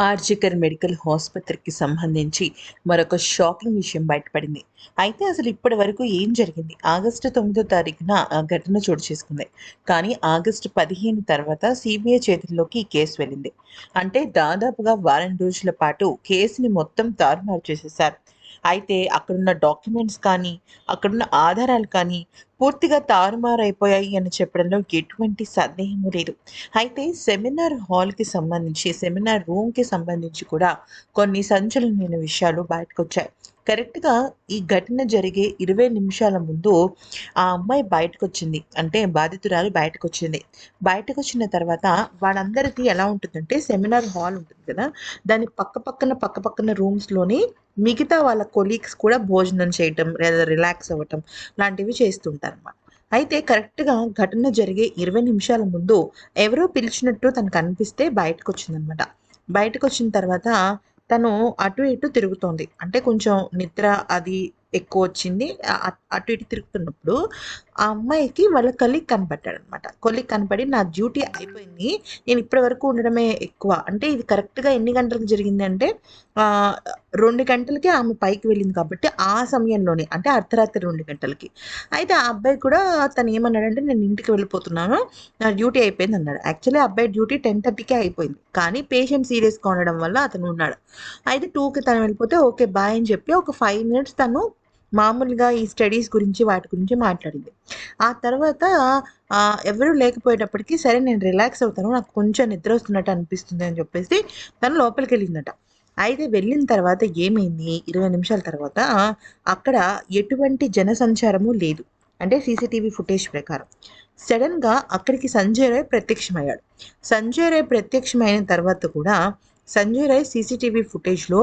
RG Kar medical ఆసుపత్రికి సంబంధించి మరొక షాకింగ్ విషయం బయటపడింది. అయితే అసలు ఇప్పటి వరకు ఏం జరిగింది? ఆగస్టు తొమ్మిదో తారీఖున ఆ ఘటన చోటు చేసుకుంది. కానీ ఆగస్టు పదిహేను తర్వాత సిబిఐ చేతుల్లోకి ఈ కేసు వెళ్ళింది. అంటే దాదాపుగా వారం రోజుల పాటు కేసుని మొత్తం తారుమారు చేసేశారు. అయితే అక్కడున్న డాక్యుమెంట్స్ కానీ అక్కడున్న ఆధారాలు కానీ పూర్తిగా తారుమారైపోయాయి అని చెప్పడంలో ఎటువంటి సందేహము లేదు. అయితే సెమినార్ హాల్కి సంబంధించి సెమినార్ రూమ్కి సంబంధించి కూడా కొన్ని సంచలనమైన విషయాలు బయటకు వచ్చాయి కరెక్ట్గా ఈ ఘటన జరిగే ఇరవై నిమిషాల ముందు ఆ అమ్మాయి బయటకు వచ్చింది అంటే బాధితురాలు బయటకు వచ్చింది బయటకు వచ్చిన తర్వాత వాళ్ళందరికీ ఎలా ఉంటుందంటే సెమినార్ హాల్ ఉంటుంది కదా దాని పక్క పక్కన పక్క పక్కన రూమ్స్లోని మిగతా వాళ్ళ కొలీగ్స్ కూడా భోజనం చేయటం లేదా రిలాక్స్ అవ్వటం లాంటివి చేస్తుంటారు అన్నమాట అయితే కరెక్ట్గా ఘటన జరిగే ఇరవై నిమిషాల ముందు ఎవరో పిలిచినట్టు తనకు అనిపిస్తే బయటకు వచ్చిందనమాట బయటకు వచ్చిన తర్వాత తను అటు ఇటు తిరుగుతోంది. అంటే కొంచెం నిద్ర అది ఎక్కువ వచ్చింది. అ- అటు ఇటు తిరుగుతున్నప్పుడు ఆ అమ్మాయికి వాళ్ళ కలీగ్ కనపడ్డాడు అనమాట కొలీగ్ కనపడి నా డ్యూటీ అయిపోయింది. నేను ఇప్పటి వరకు ఉండడమే ఎక్కువ. అంటే ఇది కరెక్ట్గా ఎన్ని గంటలకు జరిగింది అంటే రెండు గంటలకి ఆమె పైకి వెళ్ళింది కాబట్టి ఆ సమయంలోనే అంటే అర్ధరాత్రి రెండు గంటలకి. అయితే ఆ అబ్బాయి కూడా తను ఏమన్నాడంటే నేను ఇంటికి వెళ్ళిపోతున్నాను. నా డ్యూటీ అయిపోయింది అన్నాడు. యాక్చువల్లీ అబ్బాయి డ్యూటీ టెన్ థర్టీకే అయిపోయింది. కానీ పేషెంట్ సీరియస్గా ఉండడం వల్ల అతను ఉన్నాడు. అయితే టూకి తను వెళ్ళిపోతే ఓకే బాయ్ అని చెప్పి ఒక ఫైవ్ మినిట్స్ తను మామూలుగా ఈ స్టడీస్ గురించి వాటి గురించి మాట్లాడింది. ఆ తర్వాత ఎవరూ లేకపోయేటప్పటికి సరే నేను రిలాక్స్ అవుతాను నాకు కొంచెం నిద్ర వస్తున్నట్టు అనిపిస్తుంది అని చెప్పేసి తను లోపలికి వెళ్ళిందట. అయితే వెళ్ళిన తర్వాత ఏమైంది? ఇరవై నిమిషాల తర్వాత అక్కడ ఎటువంటి జనసంచారము లేదు. అంటే సీసీటీవీ ఫుటేజ్ ప్రకారం. సడన్గా అక్కడికి సంజయ్ రాయ్ ప్రత్యక్షమయ్యాడు. సంజయ్ రాయ్ ప్రత్యక్షమైన తర్వాత కూడా సంజయ్ రాయ్ సీసీటీవీ ఫుటేజ్లో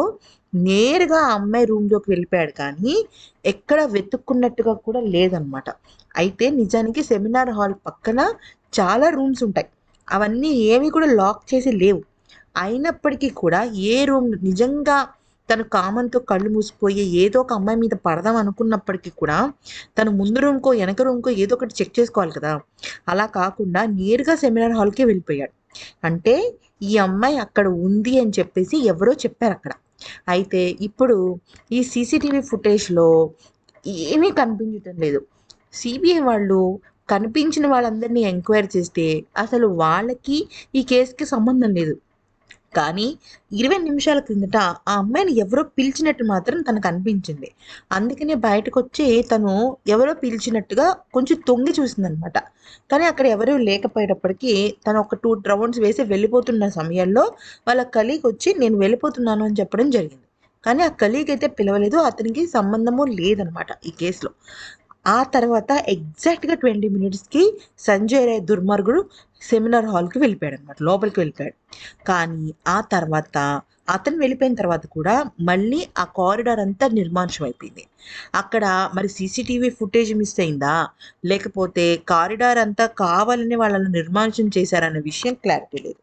నేరుగా ఆ అమ్మాయి రూమ్లోకి వెళ్ళిపోయాడు కానీ ఎక్కడ వెతుక్కున్నట్టుగా కూడా లేదనమాట అయితే నిజానికి సెమినార్ హాల్ పక్కన చాలా రూమ్స్ ఉంటాయి. అవన్నీ ఏవి కూడా లాక్ చేసి లేవు. అయినప్పటికీ కూడా ఏ రూమ్ నిజంగా తను కామంతో కళ్ళు మూసిపోయి ఏదో ఒక అమ్మాయి మీద పడదాం అనుకున్నప్పటికీ కూడా తను ముందు రూమ్కో వెనక రూమ్కో ఏదో ఒకటి చెక్ చేసుకోవాలి కదా. అలా కాకుండా నేరుగా సెమినార్ హాల్కి వెళ్ళిపోయాడు. అంటే ఈ అమ్మాయి అక్కడ ఉంది అని చెప్పేసి ఎవరో చెప్పారు అక్కడ. అయితే ఇప్పుడు ఈ సీసీటీవీ ఫుటేజ్లో ఏమీ కనిపించటం లేదు. సిబిఐ వాళ్ళు కనిపించిన వాళ్ళందరినీ ఎంక్వైరీ చేస్తే అసలు వాళ్ళకి ఈ కేసుకి సంబంధం లేదు. కానీ ఇరవై నిమిషాల క్రిందట ఆ అమ్మాయిని ఎవరో పిలిచినట్టు మాత్రం తనకు అనిపించింది. అందుకనే బయటకు వచ్చి తను ఎవరో పిలిచినట్టుగా కొంచెం తొంగి చూసిందనమాట. కానీ అక్కడ ఎవరూ లేకపోయేటప్పటికీ తను ఒక టూ రౌండ్స్ వేసి వెళ్ళిపోతున్న సమయంలో వాళ్ళ కలీగ్ వచ్చి నేను వెళ్ళిపోతున్నాను అని చెప్పడం జరిగింది. కానీ ఆ కలీగ్ అయితే పిలవలేదు. అతనికి సంబంధము లేదనమాట ఈ కేసులో. ఆ తర్వాత ఎగ్జాక్ట్గా ట్వంటీ మినిట్స్కి సంజయ్ రాయ్ దుర్మార్గుడు సెమినార్ హాల్కి వెళ్ళిపోయాడు అనమాట లోపలికి వెళ్ళిపోయాడు. కానీ ఆ తర్వాత అతను వెళ్ళిపోయిన తర్వాత కూడా మళ్ళీ ఆ కారిడార్ అంతా నిర్మాంశం అయిపోయింది. అక్కడ మరి సీసీటీవీ ఫుటేజ్ మిస్ అయిందా? లేకపోతే కారిడార్ అంతా కావాలని వాళ్ళని నిర్మానుషం చేశారన్న విషయం క్లారిటీ లేదు.